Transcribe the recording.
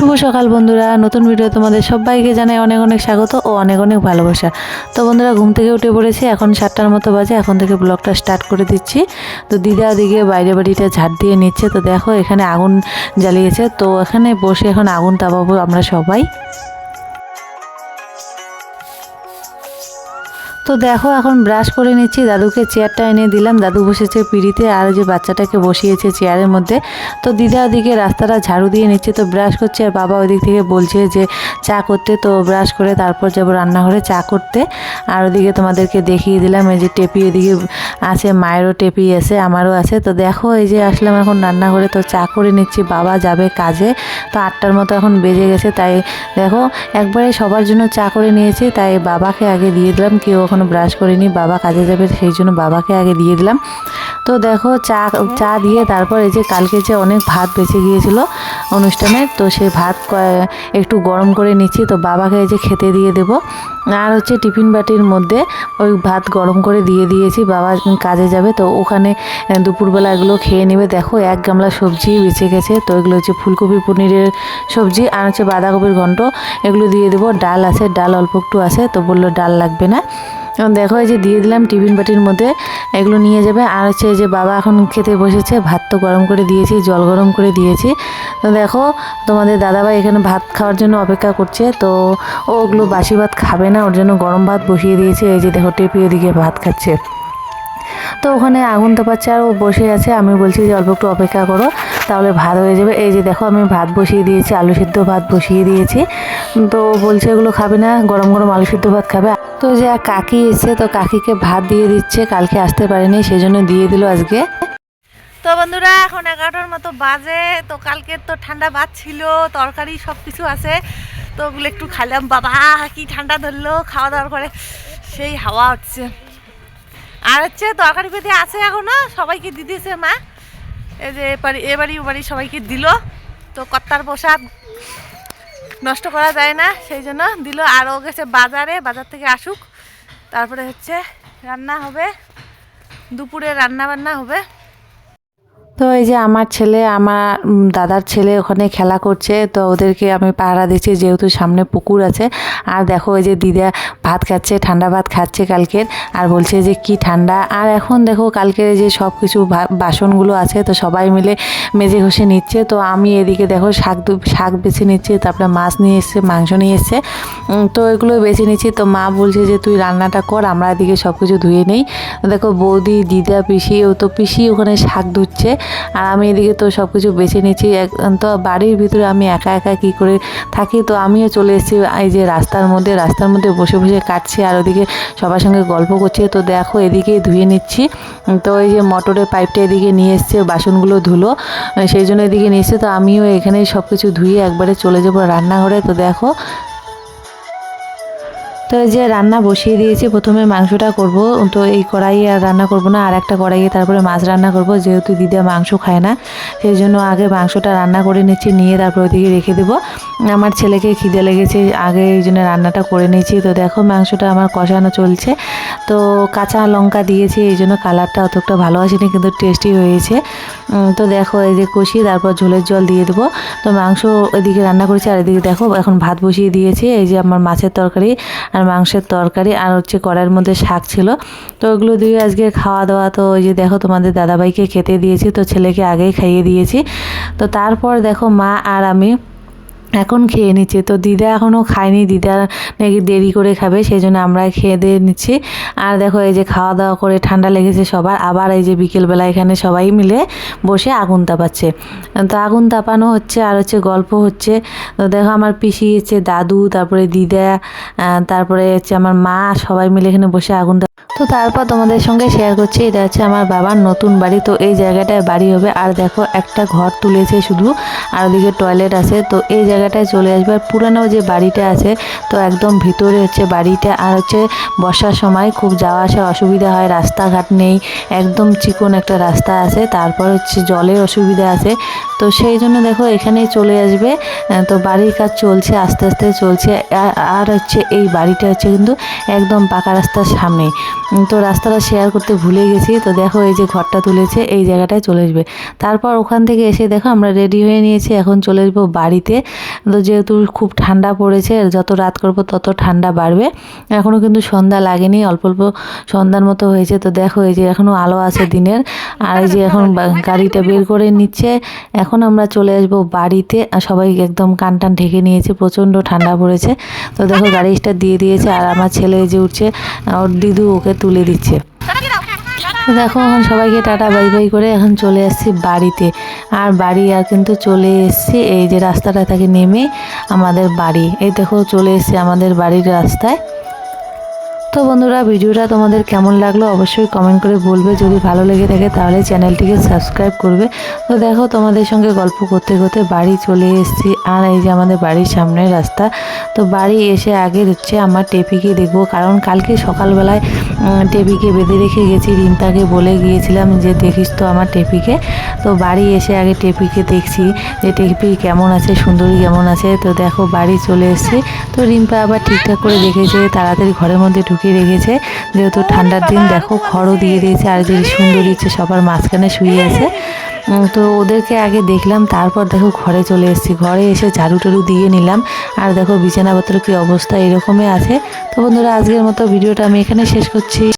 শুভ সকাল বন্ধুরা। নতুন ভিডিও তোমাদের সবাইকে জানাই অনেক অনেক স্বাগত ও অনেক অনেক ভালোবাসা। তো বন্ধুরা, ঘুম থেকে উঠে পড়েছি, এখন সাতটার মতো বাজে, এখন থেকে ব্লগটা স্টার্ট করে দিচ্ছি। তো দিদা দিকে বাইরে বাড়িটা ঝাড় দিয়ে নিচ্ছে, তো দেখো এখানে আগুন জ্বালিয়েছে। তো এখানে বসে এখন আগুন তাপাবো আমরা সবাই। তো দেখো, এখন ব্রাশ করে নিচ্ছি। দাদুকে চেয়ারটা এনে দিলাম। দাদু বসেছে পিড়িতে, আর যে বাচ্চাটাকে বসিয়েছে চেয়ারের মধ্যে। তো দিদা ওদিকে রাস্তাটা ঝাড়ু দিয়ে নিচ্ছে, তো ব্রাশ করছে। আর বাবা ওদিক থেকে বলছে যে, চা করতে। তো ব্রাশ করে তারপর যাব রান্নাঘরে চা করতে। আর ওদিকে তোমাদেরকে দেখিয়ে দিলাম, এই যে টেপি এদিকে আছে, মায়েরও টেপি আছে, আমারও আছে। তো দেখো, এই যে আসলাম এখন রান্নাঘরে, তো চা করে নিচ্ছি, বাবা যাবে কাজে। তো আটটার মতো এখন বেজে গেছে, তাই দেখো, একবারে সবার জন্য চা করে নিয়েছি, তাই বাবাকে আগে দিয়ে দিলাম, কেউ এখনও ব্রাশ করিনি, বাবা কাজে যাবে, সেই জন্য বাবাকে আগে দিয়ে দিলাম। তো দেখো, চা চা দিয়ে তারপর এই যে কালকে যে অনেক ভাত বেঁচে গিয়েছিল অনুষ্ঠানে, তো সেই ভাত একটু গরম করে নিচ্ছি, তো বাবাকে এই যে খেতে দিয়ে দেবো। আর হচ্ছে টিফিন বাটির মধ্যে ওই ভাত গরম করে দিয়ে দিয়েছি, বাবা কাজে যাবে, তো ওখানে দুপুরবেলা এগুলো খেয়ে নেবে। দেখো, এক গামলা সবজি বেঁচে গেছে, তো এগুলো হচ্ছে ফুলকপি পনিরের সবজি আর হচ্ছে বাঁধাকপির ঘন্ট। এগুলো দিয়ে দেবো, ডাল আছে, ডাল অল্প একটু আছে, তো বলল ডাল লাগবে না। দেখো, এই যে দিয়ে দিলাম টিফিন বাটির মধ্যে, এগুলো নিয়ে যাবে। আর হচ্ছে যে বাবা এখন খেতে বসেছে, ভাত তো গরম করে দিয়েছি, জল গরম করে দিয়েছি। তো দেখো, তোমাদের দাদাভাই এখানে ভাত খাওয়ার জন্য অপেক্ষা করছে, তো ওগুলো বাসি ভাত খাবে না, ওর জন্য গরম ভাত বসিয়ে দিয়েছে। এই যে দেখো, টেপি ওদিকে ভাত খাচ্ছে। তো ওখানে আগুন তো পাচ্ছে আর ও বসে আছে, আমি বলছি যে অল্প একটু অপেক্ষা করো, তাহলে ভাত হয়ে যাবে। এই যে দেখো, আমি ভাত বসিয়ে দিয়েছি, আলু সিদ্ধ ভাত বসিয়ে দিয়েছি। তো বলছে এগুলো খাবে না, গরম গরম আলু সিদ্ধ ভাত খাবে। তো যে কাকি এসছে, তো কাকিকে ভাত দিয়ে দিচ্ছে, কালকে আসতে পারেনি সেই জন্য দিয়ে দিল আজকে। তো বন্ধুরা, এখন এগারোটার মতো বাজে, তো কালকে তো ঠান্ডা ভাত ছিল, তরকারি সব কিছু আছে। তো ওগুলো একটু খাইলাম, বাবা, কি ঠান্ডা ধরলো, খাওয়া দাওয়ার করে সেই হাওয়া হচ্ছে আর হচ্ছে তরকারি পেতে আছে এখনও সবাইকে দিয়ে দিয়েছে মা। এই যে এবারে, এবারই বাড়ি সবাইকে দিল। তো কর্তার প্রসাদ নষ্ট করা যায় না, সেই জন্য দিল। আরও গেছে বাজারে, বাজার থেকে আসুক। তারপরে হচ্ছে রান্না হবে। দুপুরে রান্না বান্না হবে। তো এই যে আমার ছেলে, আমার দাদার ছেলে ওখানে খেলা করছে, তো ওদেরকে আমি পাহারা দিচ্ছি যেহেতু সামনে পুকুর আছে। আর দেখো ওই যে দিদা ভাত খাচ্ছে, ঠান্ডা ভাত খাচ্ছে কালকের, আর বলছে যে কি ঠান্ডা। আর এখন দেখো কালকের যে সব কিছু বাসনগুলো আছে, তো সবাই মিলে মেজে ঘষে নিচ্ছে। তো আমি এদিকে দেখো শাক শাক বেছে নিচ্ছি, তারপরে মাছ নিয়ে এসছে, মাংস নিয়ে এসছে। তো এগুলো বেছে নিচ্ছি। তো মা বলছে যে তুই রান্নাটা কর, আমরা এদিকে সব কিছু ধুয়ে নেই। দেখো বৌদি, দিদা, পিসি, ও তো পিসি ওখানে শাক ধুচ্ছে। আর আমি এদিকে তো সব কিছু বেছে নিচ্ছি তো বাড়ির ভিতরে আমি একা একা কী করে থাকি? তো আমিও চলে এসেছি এই যে রাস্তার মধ্যে। রাস্তার মধ্যে বসে বসে কাটছি আর ওদিকে সবার সঙ্গে গল্প করছি। তো দেখো এদিকে ধুয়ে নিচ্ছি। তো এই যে মোটরের পাইপটা এদিকে নিয়ে এসছে, বাসনগুলো ধুলো। সেই জন্য এদিকে নিয়ে এসছে। তো আমিও এখানেই সব কিছু ধুয়ে একবারে চলে যাব রান্নাঘরে। তো দেখো তো এই যে রান্না বসিয়ে দিয়েছি, প্রথমে মাংসটা করব। তো এই কড়াইয়ে আর রান্না করব না, আর একটা কড়াইয়ে তারপরে মাছ রান্না করব, যেহেতু দিদা মাংস খায় না। সেই জন্য আগে মাংসটা রান্না করে নিচ্ছি, নিয়ে তারপর ওইদিকে রেখে দেবো। আমার ছেলেকে খিদে লেগেছে, আগে এই জন্য রান্নাটা করে নিয়েছি। তো দেখো মাংসটা আমার কষানো চলছে। তো কাঁচা লঙ্কা দিয়েছি, এই জন্য কালারটা অতটা ভালো আসেনি, কিন্তু টেস্টি হয়েছে। তো দেখো এই যে কষিয়ে তারপর ঝোলের জল দিয়ে দেবো। তো মাংস এদিকে রান্না করেছি, আর এদিকে দেখো এখন ভাত বসিয়ে দিয়েছি। এই যে আমার মাছের তরকারি আর মাংসের তরকারি আর হচ্ছে কড়াইয়ের মধ্যে শাক ছিল। তো ওগুলো দিয়ে আজকে খাওয়া দাওয়া তো ওই যে দেখো তোমাদের দাদাভাইকে খেতে দিয়েছি, তো ছেলেকে আগেই খাইয়ে দিয়েছি। তো তারপর দেখো মা আর আমি এখন খেয়ে নিচ্ছে। তো দিদা এখনও খায়নি, দিদা নাকি দেরি করে খাবে সেই জন্য আমরা খেয়ে দিয়ে নিচ্ছি। আর দেখো এই যে খাওয়া দাওয়া করে ঠান্ডা লেগেছে সবার, আবার এই যে বিকেলবেলা এখানে সবাই মিলে বসে আগুন তাপাচ্ছে। তো আগুন তাপানো হচ্ছে, আর হচ্ছে গল্প হচ্ছে। তো দেখো আমার পিসি হচ্ছে দাদু, তারপরে দিদা তারপরে হচ্ছে আমার মা, সবাই মিলে এখানে বসে আগুন তা- তারপর তোমাদের সঙ্গে শেয়ার করছি। এটা হচ্ছে আমার বাবার নতুন বাড়ি। তো এই জায়গাটায় বাড়ি হবে। আর দেখো, একটা ঘর তুলেছে শুধু। আর ওদিকে টয়লেট আছে। তো এই জায়গাটায় চলে আসবে। আর পুরানো যে বাড়িটা আছে, তো একদম ভিতরে হচ্ছে বাড়িটা। আর হচ্ছে বর্ষার সময় খুব যাওয়া আসা অসুবিধা হয়। রাস্তাঘাট নেই। একদম চিকন একটা রাস্তা আছে। তারপর হচ্ছে জলের অসুবিধা আছে। তো সেই জন্য দেখো, এখানেই চলে আসবে। তো বাড়ির কাজ চলছে, আস্তে আস্তে চলছে। আর- হচ্ছে এই বাড়িটা হচ্ছে কিন্তু একদম পাকা রাস্তার সামনে। তো রাস্তাটা শেয়ার করতে ভুলে গেছি। তো দেখো এই যে ঘরটা তুলেছে, এই জায়গাটায় চলে আসবে। তারপর ওখান থেকে এসে দেখো আমরা রেডি হয়ে নিয়েছি, এখন চলে আসব বাড়িতে। তো যেহেতু খুব ঠান্ডা পড়েছে, যত রাত করব তত ঠান্ডা বাড়বে। এখনও কিন্তু সন্ধ্যা লাগেনি, অল্প অল্প সন্ধ্যার মতো হয়েছে। তো দেখো এই যে এখনও আলো আছে দিনের। আর এই যে এখন গাড়িটা বের করে নিচ্ছে। এখন আমরা চলে আসব বাড়িতে। সবাই একদম কান টান ঢেকে নিয়েছে, প্রচণ্ড ঠান্ডা পড়েছে। তো দেখো গাড়িটা দিয়ে দিয়েছে। আর আমার ছেলে যে উঠছে ওর দিদু ওকে তুলে দিচ্ছে। দেখো, এখন সবাইকে টাটা, বাই বাই করে এখন চলে আসছি বাড়িতে। আর বাড়ি আর কিন্তু চলে এসছি এই যে রাস্তাটা থেকে নেমে আমাদের বাড়ি। এই দেখো, চলে এসছি আমাদের বাড়ির রাস্তায়। তো বন্ধুরা, ভিডিওটা তোমাদের কেমন লাগল অবশ্যই কমেন্ট করে বলবে। যদি ভালো লেগে থাকে তাহলে চ্যানেলটিকে সাবস্ক্রাইব করবে। তো দেখো, তোমাদের সঙ্গে গল্প করতে করতে বাড়ি চলে এসেছি। আর এই যে আমাদের বাড়ির সামনের রাস্তা, তো বাড়ি এসে আগে হচ্ছে আমার টেপিকে দেখব। কারণ কালকে সকালবেলায় টেপিকে বেঁধে রেখে গেছি। রিম্পাকে বলে গিয়েছিলাম যে, দেখিস তো আমার টেপিকে। তো বাড়ি এসে আগে টেপিকে দেখছি যে, টেপি কেমন আছে? সুন্দরী কেমন আছে? তো দেখো, বাড়ি চলে এসেছি। তো রিম্পা আবার ঠিকঠাক করে দেখেছে, তাড়াতাড়ি ঘরের মধ্যে ঢুকিয়ে রেখেছে। যেহেতু ঠান্ডার দিন দেখো খড়ও দিয়ে দিয়েছে আর যে সুন্দর ইচ্ছে সবার মাঝখানে শুয়ে আছে। তো ওদেরকে আগে দেখলাম তারপর দেখো ঘরে চলে এসেছি। ঘরে এসে ঝাড়ু টারু দিয়ে নিলাম। আর দেখো বিছানাপত্র কী অবস্থা এরকমই আছে। তো বন্ধুরা আজকের মতো ভিডিওটা আমি এখানে শেষ করছি।